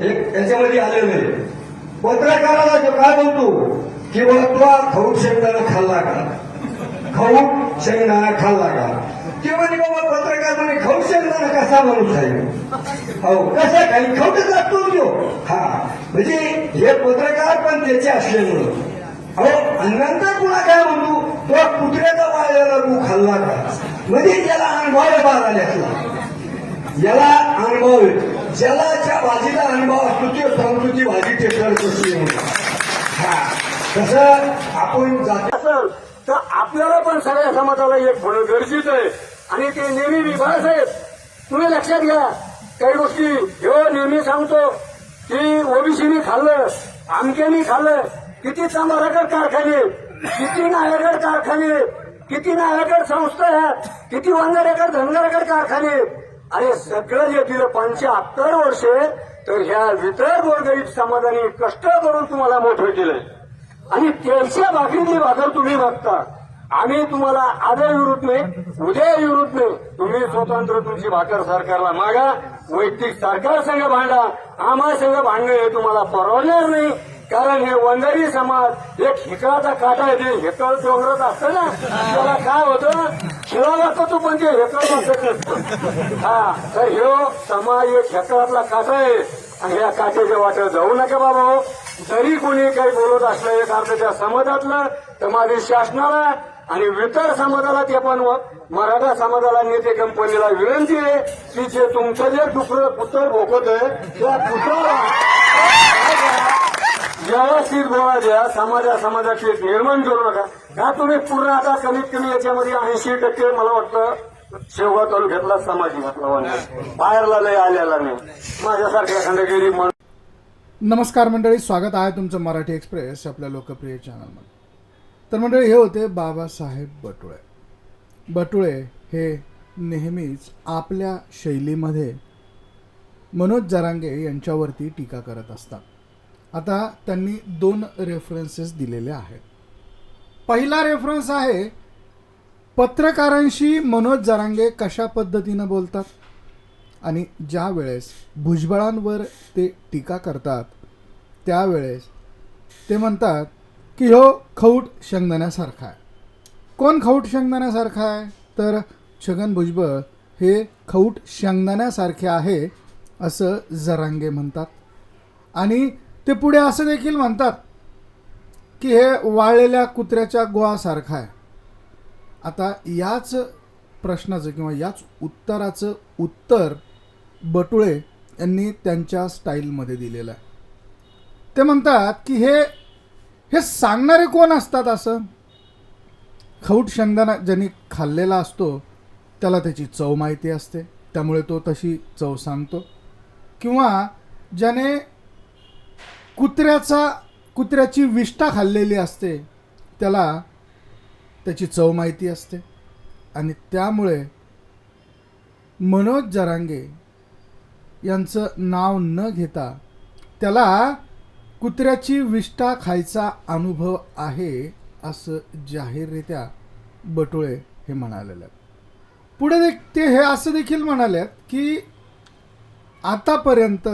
एक याच्यामध्ये आलेलं नाही. पत्रकाराला जो काय म्हणतो की बाबा तो हा शेंगदाणा खाल्ला का खऊट शेंगदाणा खाल्ला का किंवा बाबा पत्रकार म्हणे खऊट शेंगदाणा कसा माणूस आहे हो कसा काही खवटच असतो तो. हा. म्हणजे हे पत्रकार पण त्याचे असल्यामुळं. हो आणि नंतर पुन्हा काय म्हणतो तो कुत्र्याचा वाळलेला रू खाल्ला का म्हणजे त्याला अनुभव बार असला याला अनुभव येतो. ज्याला ज्या भाजीला अनुभव असतो ते संस्कृती भाजी टेकर तसं आपण जात असेल तर आपल्याला पण सगळ्या समाजाला एक होणं गरजेचं आहे. आणि ते नेहमी विभास आहेत तुम्ही लक्षात घ्या काही गोष्टी हे नेहमी सांगतो की ओबीसीनी खाल्लं आमक्यानी खाल्लं किती चांभारागड कारखाने किती नायागड कारखाने किती नायागड संस्था आहेत किती वंगारेगड धनगरगड कारखाने आणि सगळं जे दिलं अत्तर वर्षे तर ह्या वितळ गोरगरीब समाजाने कष्ट करून तुम्हाला मोठं केलंय. आणि त्यांच्या भाकरीतली भाकर तुम्ही बघता. आम्ही तुम्हाला आजही विरुद्ध नाही उद्या विरुद्ध नाही. तुम्ही स्वतंत्र तुमची भाकर सरकारला मागा वैयक्तिक सरकार संघ भांडा आम्हा संघ भांडणं हे तुम्हाला परवडणार नाही. कारण हे वंजारी समाज एक हिकळाचा काटा आहे ते हेकळ डोंगरच असतं ना त्याला काय होतं? खिळा तो पण ते हेकळ हा तर ह्यो समाज एक हेकळातला काटा आहे. आणि या काट्याच्या वाट्यात जाऊ नका बाबा हो. जरी कोणी काही बोलत असलं एक अर्थाच्या समाजातलं तर माझी शासनाला आणि इतर समाजाला ते पण मराठा समाजाला नेते कंपनीला विनंती आहे की जे तुमचं जे डुकर पुत्र भोगत आहे त्या पुत्राला ज्याला सीट गोळा द्या समाजा समाजाची एक निर्माण करू नका. का तुम्ही पूर्ण आता कमीत कमी याच्यामध्ये ऐंशी टक्के मला वाटतं शेवगा तालुक्यातला समाज घातला बाहेरला लय आलेला नाही. माझ्यासारख्या खंडगिरी नमस्कार मंडळी स्वागत आहे तुमचं मराठी एक्सप्रेस आपल्या लोकप्रिय चॅनलमध्ये तर मंडळी हे होते बाबासाहेब बटुळे. बटुळे हे नेहमीच आपल्या शैलीमध्ये मनोज जरांगे यांच्यावरती टीका करत असतात. आता त्यांनी दोन रेफरन्सेस दिलेले आहेत. पहिला रेफरन्स आहे पत्रकारांशी मनोज जरांगे कशा पद्धतीनं बोलतात? आणि ज्या वेळेस भुजबळांवर ते टीका करतात त्यावेळेस ते म्हणतात की हो खौट शेंगदाण्यासारखा आहे. कोण खऊट शेंगदाण्यासारखा आहे? तर छगन भुजबळ हे खौट शेंगदाण्यासारखे आहे असं जरांगे म्हणतात. आणि ते पुढे असं देखील म्हणतात की हे वाळलेल्या कुत्र्याच्या गोळासारखं आहे. आता याच प्रश्नाचं किंवा याच उत्तराचं उत्तर बटुळे यांनी त्यांच्या स्टाईलमध्ये दिलेलं आहे. ते म्हणतात की हे हे सांगणारे कोण असतात असं? खौट शेंगदाणा ज्यांनी खाल्लेला असतो त्याला त्याची चव माहिती असते. त्यामुळे तो तशी चव सांगतो. किंवा ज्याने कुत्र्याचा कुत्र्याची विष्ठा खाल्लेली असते त्याला त्याची चव माहिती असते. आणि त्यामुळे मनोज जरांगे यांचं नाव न घेता त्याला कुत्र्याची विष्ठा खायचा अनुभव आहे असं जाहीररित्या बटुळे हे म्हणालेले आहेत. पुढे देख ते हे असं देखील म्हणाले की आतापर्यंत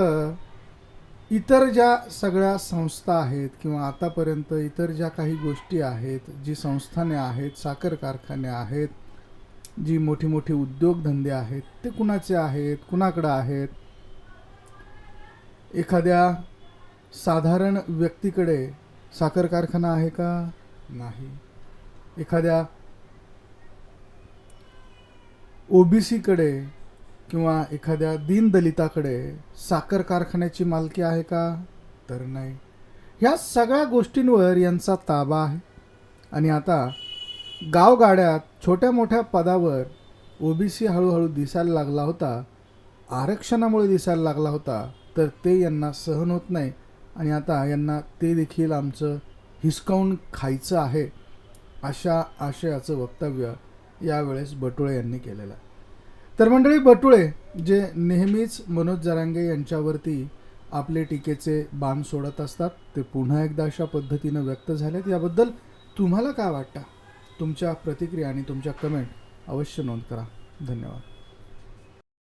इतर ज्या सगळ्या संस्था आहेत किंवा आतापर्यंत इतर ज्या काही गोष्टी आहेत जी संस्थाने आहेत साखर कारखाने आहेत जी मोठी मोठी उद्योगधंदे आहेत ते कुणाचे आहेत कुणाकडं आहेत? एखाद्या साधारण व्यक्तीकडे साखर कारखाना आहे का? नाही. एखाद्या ओबीसीकडे किंवा एखाद्या दीनदलिताकडे साखर कारखान्याची मालकी आहे का? तर नाही. ह्या सगळ्या गोष्टींवर यांचा ताबा आहे. आणि आता गावगाड्यात छोट्या मोठ्या पदावर ओबीसी हळूहळू दिसायला लागला होता. आरक्षणामुळे दिसायला लागला होता. तर ते यांना सहन होत नाही. आणि आता यांना ते देखील आमचं हिसकावून खायचं आहे अशा आशयाचं वक्तव्य यावेळेस बटुळे यांनी केलेलं आहे. तर मंडळी बटुळे जे नेहमीच मनोज जरांगे यांच्यावरती आपले टीकेचे बाण सोडत असतात ते पुन्हा एकदा अशा पद्धतीनं व्यक्त झालेत. याबद्दल तुम्हाला काय वाटतं? तुमच्या प्रतिक्रिया आणि तुमच्या कमेंट अवश्य नोंद करा. धन्यवाद.